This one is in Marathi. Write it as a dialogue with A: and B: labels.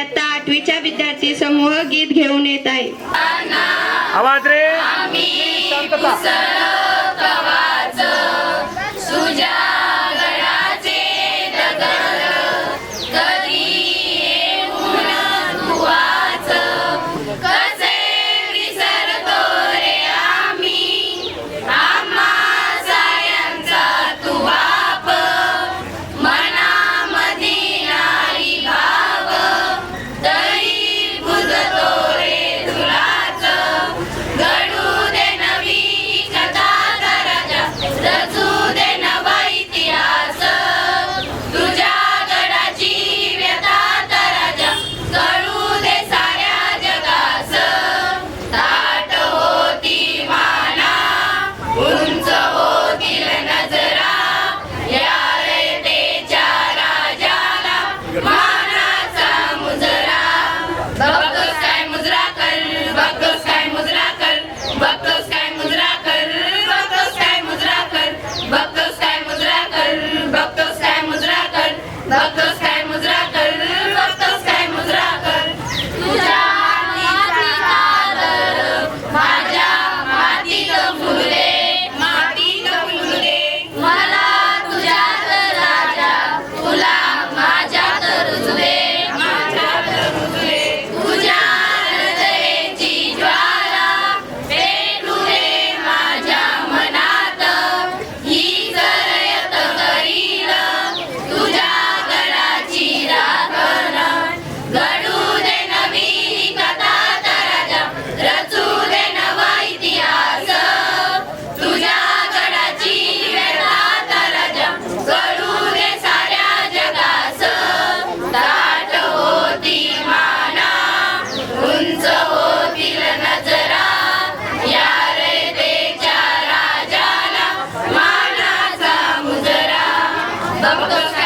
A: इयत्ता आठवीच्या विद्यार्थी समूह गीत घेऊन येत आहे.
B: आवाज रे.
C: 文章。Dr.